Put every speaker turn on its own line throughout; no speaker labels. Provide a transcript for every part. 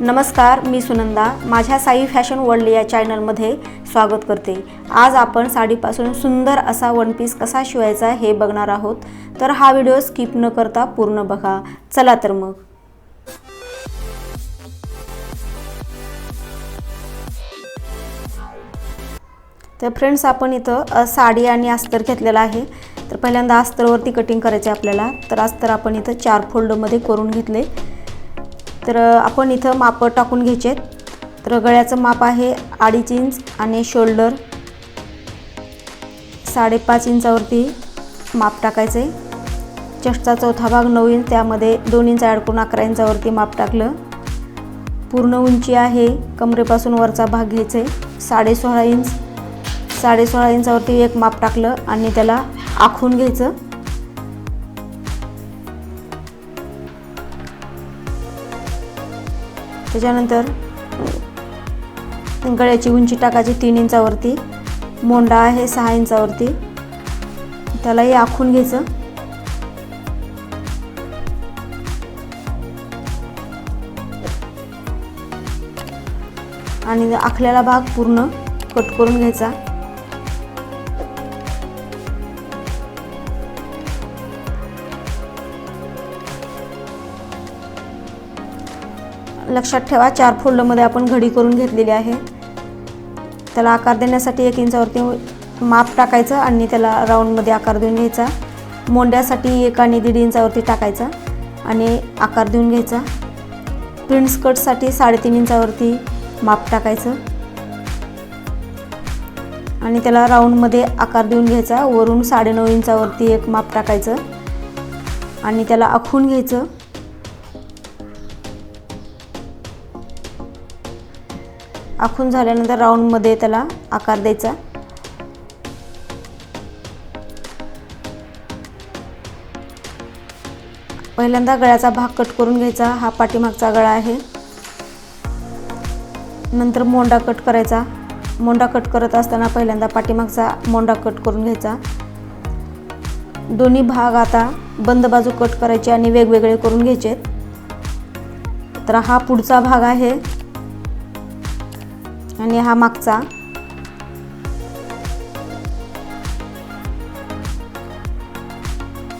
नमस्कार मी सुनंदा. माझ्या Sai fashion world या चॅनलमध्ये स्वागत करते. आज आपण साडीपासून सुंदर असा वन पीस कसा शिवायचा हे बघणार आहोत. तर हा व्हिडिओ स्किप न करता पूर्ण बघा. चला तर मग. तर फ्रेंड्स आपण इथं साडी आणि अस्तर घेतलेला आहे. तर पहिल्यांदा अस्तरवरती कटिंग करायचे आहे आपल्याला. तर अस्तर आपण इथं चार फोल्डमध्ये करून घेतले. तर आपण इथं मापं टाकून घ्यायचे आहेत तर गळ्याचं माप आहे अडीच इंच आणि शोल्डर साडेपाच इंचावरती माप टाकायचं आहे चष्टचा चौथा भाग नऊ इंच त्यामध्ये दोन इंच ॲड करून अकरा इंचावरती माप टाकलं. पूर्ण उंची आहे कमरेपासून वरचा भाग घ्यायचा आहे साडेसोळा इंच साडेसोळा इंचावरती एक माप टाकलं आणि त्याला आखून घ्यायचं. त्याच्यानंतर गळ्याची उंची टाकायची तीन इंचावरती मोंडा आहे सहा इंचावरती. त्यालाही आखून घ्यायचं. आणि आखलेला भाग पूर्ण कट करून घ्यायचा. लक्षात ठेवा चार फोल्डमध्ये आपण घडी करून घेतलेली आहे. त्याला आकार देण्यासाठी एक इंचावरती माप टाकायचं आणि त्याला राऊंडमध्ये आकार देऊन घ्यायचा. मोंड्यासाठी एक आणि दीड इंचावरती टाकायचा आणि आकार देऊन घ्यायचा. प्रिंट स्कर्टसाठी साडेतीन इंचावरती माप टाकायचं. आणि त्याला राऊंडमध्ये आकार देऊन घ्यायचा. वरून साडेनऊ इंचावरती एक माप टाकायचं. आणि त्याला आखून घ्यायचं. आखून झाल्यानंतर राऊंडमध्ये त्याला आकार द्यायचा. पहिल्यांदा गळ्याचा भाग कट करून घ्यायचा. हा पाठीमागचा गळा आहे. नंतर मोंडा कट करायचा. मोंडा कट करत असताना पहिल्यांदा पाठीमागचा मोंडा कट करून घ्यायचा. दोन्ही भाग आता बंद बाजू कट करायचे आणि वेगवेगळे करून घ्यायचे. तर हा पुढचा भाग आहे. आणि हा मागचा.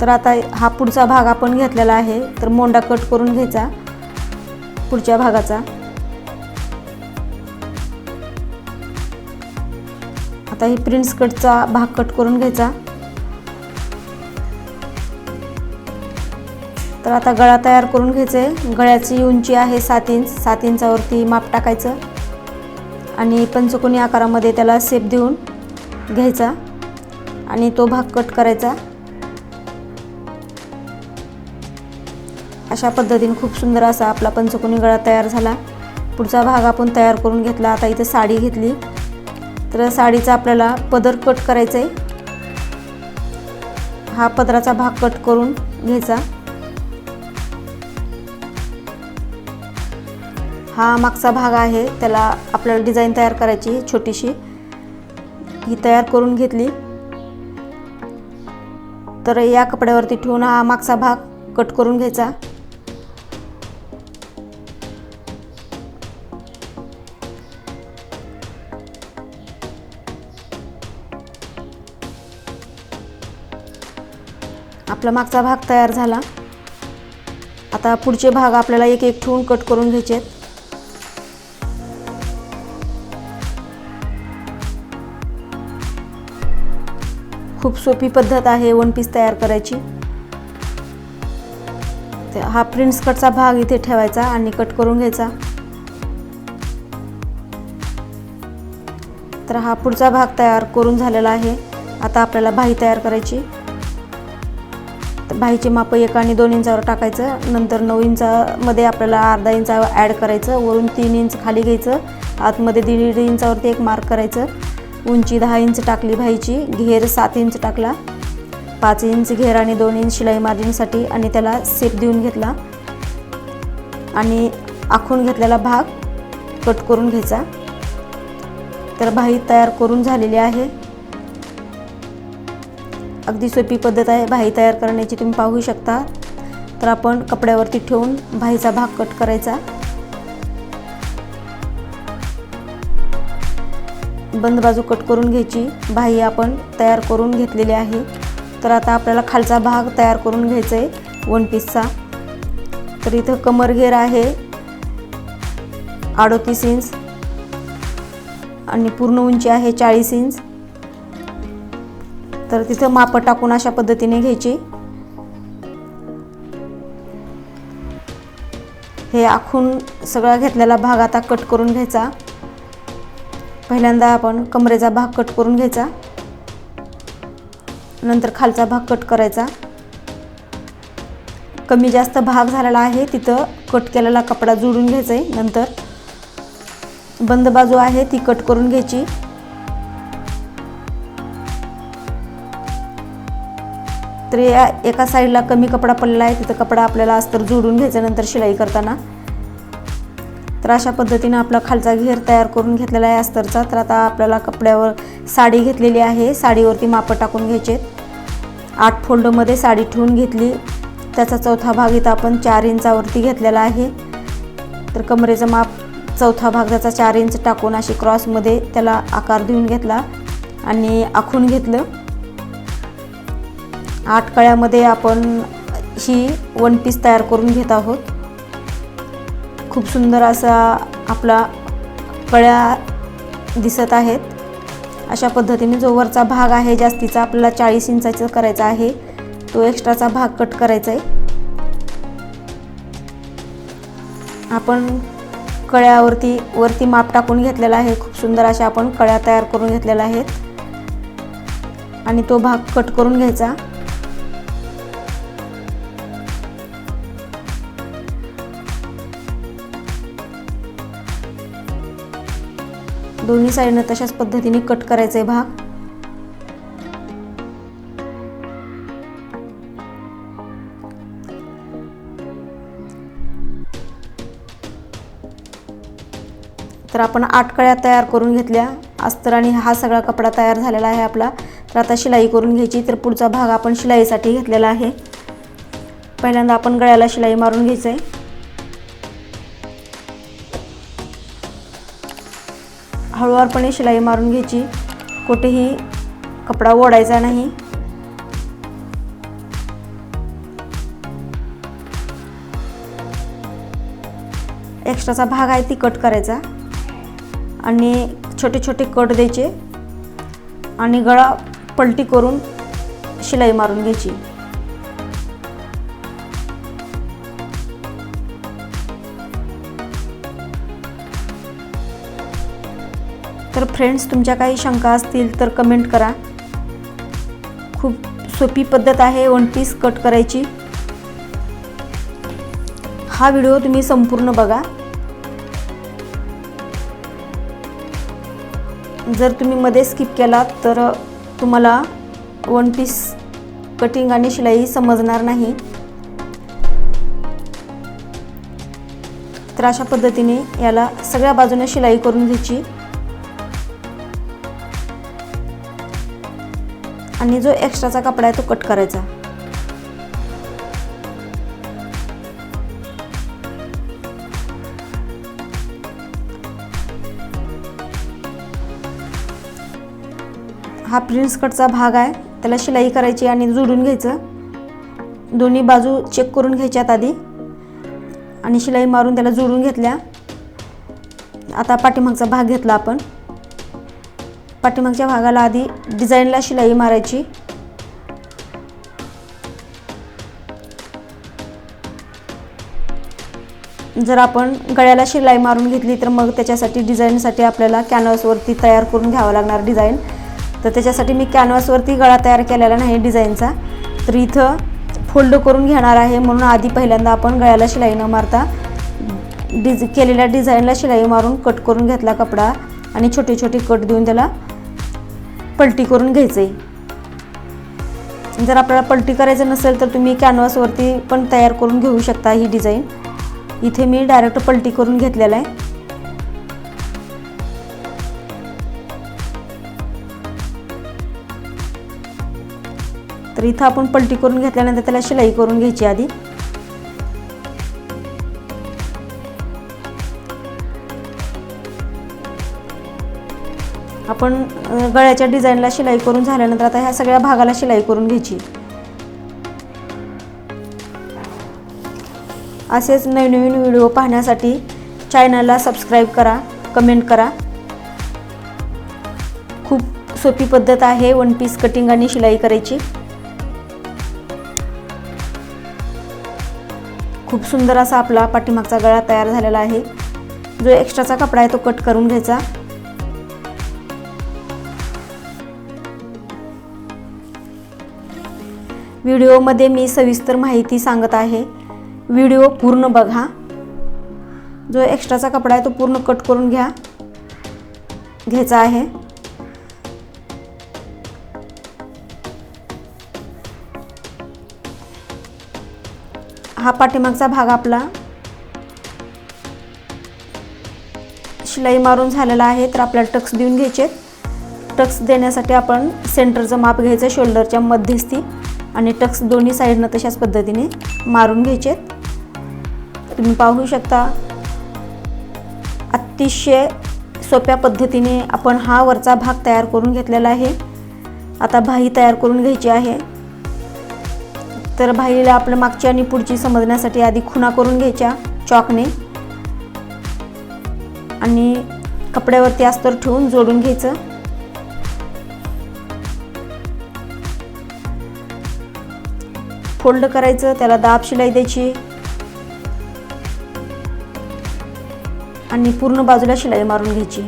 तर आता हा पुढचा भाग आपण घेतलेला आहे तर मोंडा कट करून घ्यायचा पुढच्या भागाचा. आता ही प्रिन्स कटचा भाग कट करून घ्यायचा. तर आता गळा तयार करून घ्यायचा. आहे गळ्याची उंची आहे सात इंच सात इंचावरती माप टाकायचं. आणि पंचकोनी आकारामध्ये त्याला सेप देऊन घ्यायचा आणि तो भाग कट करायचा. अशा पद्धतीने खूप सुंदर असा आपला पंचकोनी गळा तयार झाला. पुढचा भाग आपण तयार करून घेतला. आता इथे साडी घेतली. तर साडीचा आपल्याला पदर कट करायचा आहे हा पदराचा भाग कट करून घ्यायचा. हा मागचा भाग आहे. त्याला आपल्याला डिझाईन तयार करायची छोटीशी. ही तयार करून घेतली. तर या कपड्यावरती ठेवून हा मागचा भाग कट करून घ्यायचा. आपला मागचा भाग तयार झाला. आता पुढचे भाग आपल्याला एक एक ठेवून कट करून घ्यायचे आहेत खूप सोपी पद्धत आहे वन पीस तयार करायची. ते हा प्रिन्स कटचा भाग इथे ठेवायचा आणि कट करून घ्यायचा. तर हा पुढचा भाग तयार करून झालेला आहे. आता आपल्याला भाई तयार करायची. तर बाहीचे माप एक आणि दोन इंचावर टाकायचं. नंतर नऊ इंचामध्ये आपल्याला अर्धा इंच ॲड करायचं. वरून तीन इंच खाली घ्यायचं. आतमध्ये दीड इंचावरती एक मार्क करायचं. उंची दहा इंच टाकली भाईची घेर सात इंच टाकला पाच इंच घेर आणि दोन इंच शिलाई मार्जिनसाठी आणि त्याला सेप देऊन घेतला. आणि आखून घेतलेला भाग कट करून घ्यायचा. तर भाई तयार करून झालेली आहे. अगदी सोपी पद्धत आहे भाई तयार करण्याची तुम्ही पाहू शकता. तर आपण कपड्यावरती ठेवून भाईचा भाग कट करायचा. बंद बाजू कट करून घ्यायची. बाही आपण तयार करून घेतलेली आहे. तर आता आपल्याला खालचा भाग तयार करून घ्यायचा आहे वन पीसचा तर इथं कमर घेर आहे. अडोतीस इंच. आणि पूर्ण उंची आहे चाळीस इंच. तर तिथं मापं टाकून अशा पद्धतीने घ्यायची. हे आखून सगळा घेतलेला भाग आता कट करून घ्यायचा. पहिल्यांदा आपण कमरेचा भाग कट करून घ्यायचा. नंतर खालचा भाग कट करायचा. कमी जास्त भाग झालेला आहे तिथं कट केलेला कपडा जोडून घ्यायचा आहे. नंतर बंद बाजू आहे ती कट करून घ्यायची. तर या एका साईडला कमी कपडा पडलेला आहे तिथं कपडा आपल्याला अस्तर जोडून घ्यायचा नंतर शिलाई करताना. तर अशा पद्धतीनं आपला खालचा घेर तयार करून घेतलेला आहे अस्तरचा. तर आता आपल्याला कपड्यावर साडी घेतलेली आहे. साडीवरती मापं टाकून घ्यायचे आठ फोल्डमध्ये साडी ठेवून घेतली. त्याचा चौथा भाग इथं आपण चार इंचावरती घेतलेला आहे. तर कमरेचं माप चौथा भाग त्याचा चार इंच टाकून अशी क्रॉसमध्ये त्याला आकार देऊन घेतला आणि आखून घेतलं. आठ कळ्यामध्ये आपण ही वन पीस तयार करून घेत आहोत. खूप सुंदर असा आपला कळ्या दिसत आहेत. अशा पद्धतीने जो वरचा भाग आहे जास्तीचा आपल्याला चाळीस इंचाचा करायचा आहे तो एक्स्ट्राचा भाग कट करायचा आहे आपण कळ्यावरती वरती माप टाकून घेतलेला आहे. खूप सुंदर अशा आपण कळ्या तयार करून घेतलेल्या आहेत. आणि तो भाग कट करून घ्यायचा. दोन्ही साईडनं तशाच पद्धतीने कट करायचा आहे भाग. तर आपण आठ कळ्या तयार करून घेतल्या. अस्तर आणि हा सगळा कपडा तयार झालेला आहे आपला. तर आता शिलाई करून घ्यायची. तर पुढचा भाग आपण शिलाईसाठी घेतलेला आहे. पहिल्यांदा आपण गळ्याला शिलाई मारून घ्यायचं आहे हळूवारपणे शिलाई मारून घ्यायची. कुठेही कपडा ओढायचा नाही. एक्स्ट्राचा भाग आहे ती कट करायचा. आणि छोटे छोटे कट द्यायचे. आणि गळा पलटी करून शिलाई मारून घ्यायची. तर फ्रेंड्स तुमच्या काही शंका असतील तर कमेंट करा. खूप सोपी पद्धत आहे वन पीस कट करायची. हा व्हिडिओ तुम्ही संपूर्ण बघा. जर तुम्ही मध्ये स्किप केला तर तुम्हाला वन पीस कटिंग आणि शिलाई समजणार नाही. तर अशा पद्धतीने याला सगळ्या बाजूने शिलाई करून घ्यायची. आणि जो एक्स्ट्राचा कपडा आहे तो कट करायचा. हा प्रिन्स कटचा भाग आहे. त्याला शिलाई करायची आणि जोडून घ्यायचं. दोन्ही बाजू चेक करून घ्यायच्यात आधी. आणि शिलाई मारून त्याला जोडून घेतल्या. आता पाठीमागचा भाग घेतला आपण. पाठीमागच्या भागाला आधी डिझाईनला शिलाई मारायची. जर आपण गळ्याला शिलाई मारून घेतली तर मग त्याच्यासाठी डिझाईनसाठी आपल्याला कॅनव्हासवरती तयार करून घ्यावं लागणार डिझाईन. तर त्याच्यासाठी मी कॅनव्हासवरती गळा तयार केलेला नाही डिझाईनचा. तर इथं फोल्ड करून घेणार आहे म्हणून आधी पहिल्यांदा आपण गळ्याला शिलाई न मारता डिझ केलेल्या डिझाईनला शिलाई मारून कट करून घेतला कपडा. आणि छोटे छोटे कट देऊन त्याला पलटी करून घ्यायचं आहे जर आपल्याला पलटी करायचं नसेल तर तुम्ही कॅनव्हासवरती पण तयार करून घेऊ शकता ही डिझाईन इथे मी डायरेक्ट पलटी करून घेतलेला आहे. तर इथं आपण पलटी करून घेतल्यानंतर त्याला शिलाई करून घ्यायची आधी. आपण गळ्याच्या डिझाईनला शिलाई करून झाल्यानंतर आता ह्या सगळ्या भागाला शिलाई करून घ्यायची. असेच नवनवीन व्हिडिओ पाहण्यासाठी चॅनलला सबस्क्राईब करा कमेंट करा. खूप सोपी पद्धत आहे वन पीस कटिंग आणि शिलाई करायची. खूप सुंदर असा आपला पाठीमागचा गळा तयार झालेला आहे. जो एक्स्ट्राचा कपडा आहे तो कट करून घ्यायचा. व्हिडिओमध्ये मी सविस्तर माहिती सांगत आहे. व्हिडिओ पूर्ण बघा. जो एक्स्ट्राचा कपडा आहे तो पूर्ण कट करून घ्या. घ्यायचा आहे. हा पाठीमागचा भाग आपला. शिलाई मारून झालेला आहे तर आपल्याला टक्स देऊन घ्यायचे टक्स देण्यासाठी आपण सेंटरचं माप घ्यायचं शोल्डरच्या मध्यस्थी. आणि टक्स दोन्ही साईडनं तशाच पद्धतीने मारून घ्यायचे तुम्ही पाहू शकता अतिशय सोप्या पद्धतीने आपण हा वरचा भाग तयार करून घेतलेला आहे. आता भाई तयार करून घ्यायची आहे. तर भाईला आपलं मागची आणि पुढची समजण्यासाठी आधी खुणा करून घ्यायच्या चॉकने. आणि कपड्यावरती अस्तर ठेवून जोडून घ्यायचं. फोल्ड करायचं त्याला दाब शिलाई द्यायची. आणि पूर्ण बाजूला शिलाई मारून घ्यायची.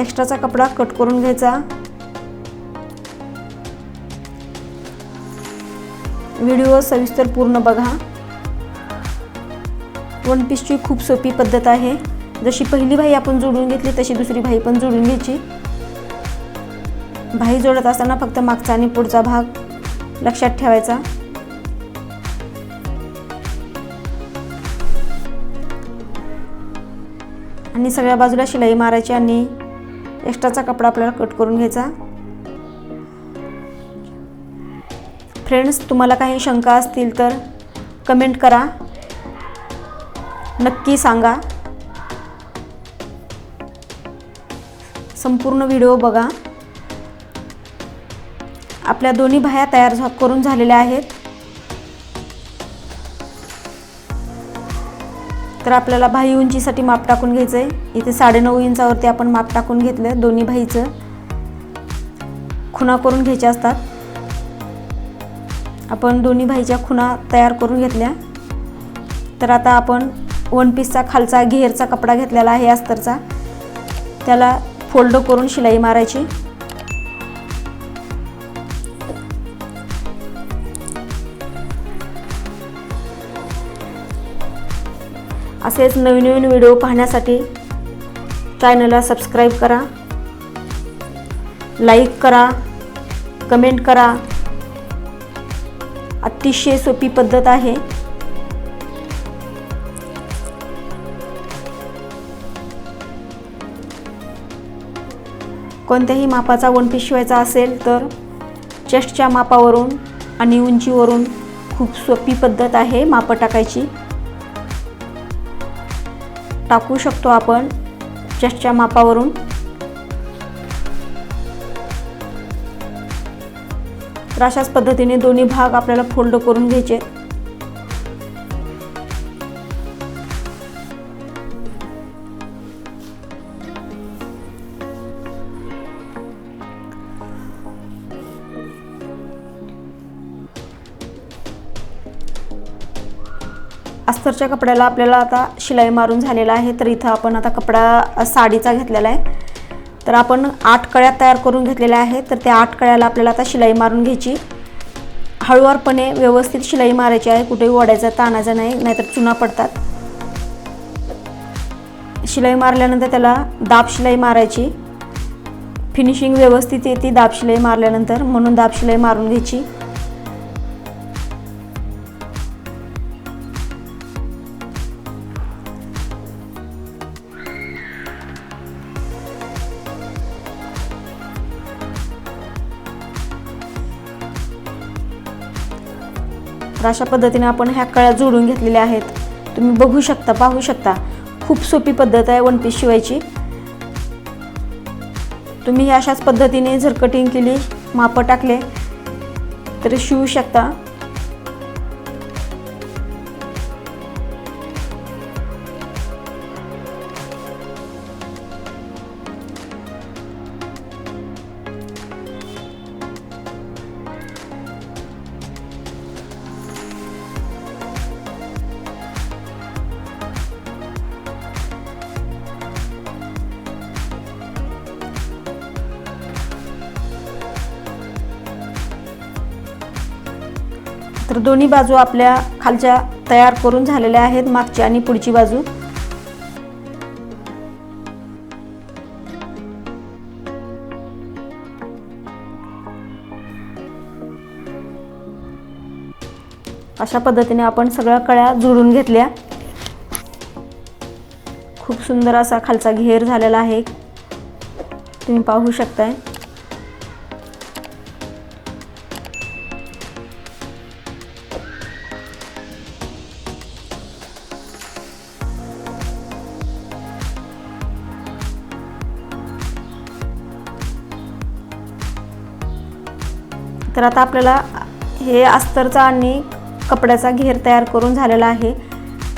एक्स्ट्राचा कपडा कट करून घ्यायचा. व्हिडिओ सविस्तर पूर्ण बघा. वन पीसची खूप सोपी पद्धत आहे. जशी पहिली भाई आपण जोडून घेतली तशी दुसरी भाई पण जोडून घ्यायची. भाई जोडत असताना फक्त मागचा आणि पुढचा भाग लक्षात ठेवायचा. आणि सगळ्या बाजूला शिलाई मारायची आणि एक्स्ट्राचा कपडा आपल्याला कट करून घ्यायचा. फ्रेंड्स तुम्हाला काही शंका असतील तर कमेंट करा. नक्की सांगा. संपूर्ण व्हिडिओ बघा. आपल्या दोन्ही भाया तयार झा करून झालेल्या आहेत. तर आपल्याला भाई उंचीसाठी माप टाकून घ्यायचं आहे इथे साडेनऊ इंचावरती आपण माप टाकून घेतलं दोन्ही भाईचं. खुणा करून घ्यायच्या असतात. आपण दोन्ही भाईच्या खुणा तयार करून घेतल्या. तर आता आपण वन पीसचा खालचा घेरचा कपडा घेतलेला आहे अस्तरचा त्याला फोल्ड करून शिलाई मारायची. असेच नवीन नवीन व्हिडिओ पाहण्यासाठी चॅनलला सबस्क्राईब करा. लाईक करा कमेंट करा. अतिशय सोपी पद्धत आहे. कोणत्याही मापाचा वन पीस शिवायचा असेल तर चेस्टच्या मापावरून आणि उंचीवरून खूप सोपी पद्धत आहे मापं टाकायची. टाकू शकतो आपण चेस्टच्या मापावरून. तर अशाच पद्धतीने दोन्ही भाग आपल्याला फोल्ड करून घ्यायचे. अस्तरच्या कपड्याला आपल्याला आता शिलाई मारून झालेला आहे. तर इथं आपण आता कपडा साडीचा घेतलेला आहे. तर आपण आठ कळ्या तयार करून घेतलेल्या आहेत. तर त्या आठ कळ्याला आपल्याला आता शिलाई मारून घ्यायची. हळूवारपणे व्यवस्थित शिलाई मारायची आहे. कुठेही ओढायचा ताणायचा नाही नाहीतर चुना पडतात. शिलाई मारल्यानंतर त्याला दाब शिलाई मारायची. फिनिशिंग व्यवस्थित येते दाब शिलाई मारल्यानंतर. म्हणून दाब शिलाई मारून घ्यायची. अशा पद्धतीने आपण ह्या कळ्या जोडून घेतलेल्या आहेत. तुम्ही बघू शकता पाहू शकता. खूप सोपी पद्धत आहे वन पीस शिवायची. तुम्ही अशाच पद्धतीने जर कटिंग केली मापं टाकले तर शिवू शकता. दोन्ही बाजू आपल्या खालच्या तयार करून झालेल्या आहेत मागची आणि पुढची बाजू. अशा पद्धतीने आपण सगळ्या कळ्या जोडून घेतल्या. खूप सुंदर असा खालचा घेर झालेला आहे. तुम्ही पाहू शकताय. तर आता आपल्याला हे अस्तरचा आणि कपड्याचा घेर तयार करून झालेला आहे.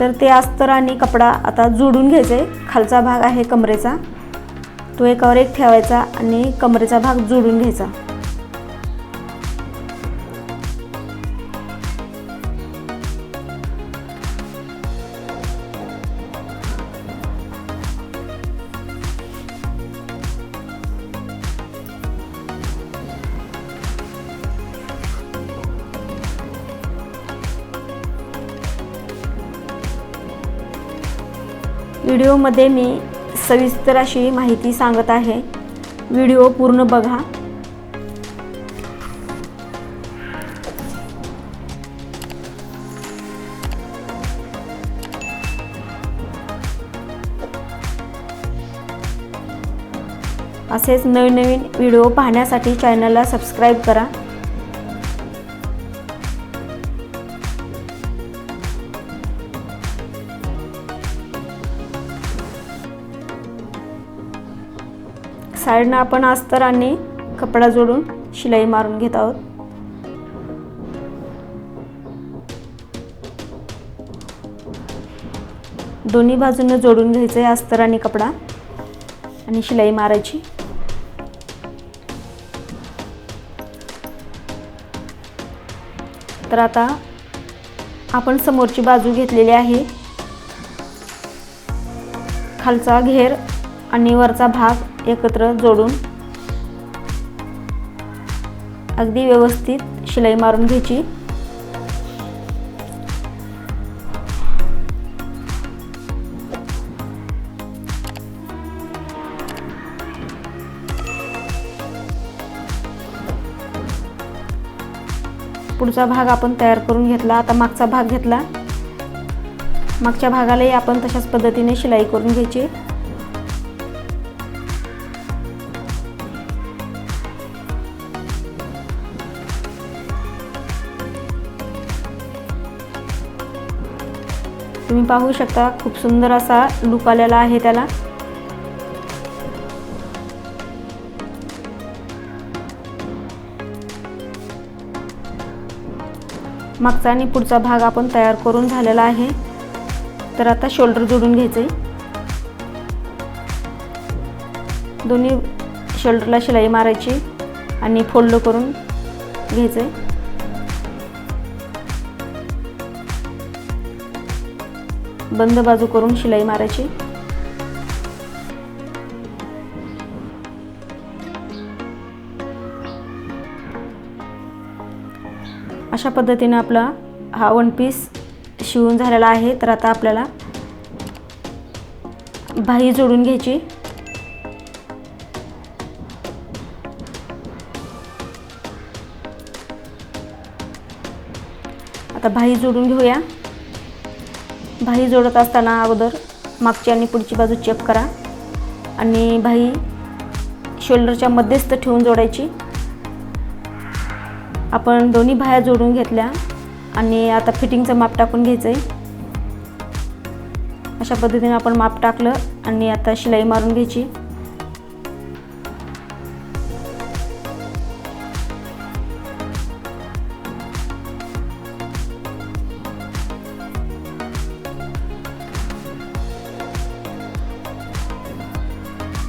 तर ते अस्तर आणि कपडा आता जोडून घ्यायचे. खालचा भाग आहे कमरेचा. तो एकावर एक ठेवायचा आणि कमरेचा भाग जोडून घ्यायचा. व्हिडिओमध्ये मी सविस्तर अशी माहिती सांगत आहे. व्हिडिओ पूर्ण बघा. असेच नवीन नवीन व्हिडिओ पाहण्यासाठी चॅनलला सबस्क्राईब करा. साईडनं आपण अस्तर कपडा जोडून शिलाई मारून घेत आहोत. दोन्ही बाजूनं जोडून घ्यायचं आहे अस्तर कपडा आणि शिलाई मारायची. तर आता आपण समोरची बाजू घेतलेली आहे. खालचा घेर आणि वरचा भाग एकत्र जोडून अगदी व्यवस्थित शिलाई मारून घ्यायची. पुढचा भाग आपण तयार करून घेतला. आता मागचा भाग घेतला. मागच्या भागालाही आपण तशाच पद्धतीने शिलाई करून घ्यायची. तुम्ही पाहू शकता खूप सुंदर असा लुक आलेला आहे त्याला. मागचा आणि पुढचा भाग आपण तयार करून झालेला आहे. तर आता शोल्डर जोडून घ्यायचे दोन्ही शोल्डरला शिलाई मारायची आणि फोल्ड करून घ्यायचे बंद बाजू करून शिलाई मारायची. अशा पद्धतीने आपला हा वन पीस शिवून झालेला आहे. तर आता आपल्याला बाही जोडून घ्यायची. आता बाही जोडून घेऊया. भाई जोडत असताना अगोदर मागची आणि पुढची बाजू चेक करा. आणि भाई शोल्डरच्या मध्यस्थ ठेवून जोडायची. आपण दोन्ही भाया जोडून घेतल्या आणि आता फिटिंगचं माप टाकून घ्यायचं आहे अशा पद्धतीने आपण माप टाकलं आणि आता शिलाई मारून घ्यायची.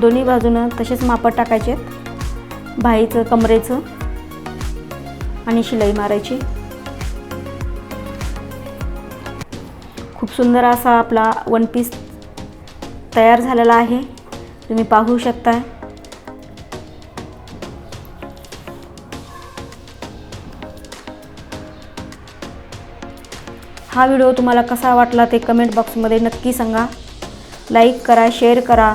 दोन्ही बाजूनं तसेच मापं टाकायचे भाईचं कमरेचं आणि शिलाई मारायची. खूप सुंदर असा आपला वन पीस तयार झालेला आहे. तुम्ही पाहू शकता हा व्हिडिओ तुम्हाला कसा वाटला ते कमेंट बॉक्समध्ये नक्की सांगा. लाईक करा शेअर करा.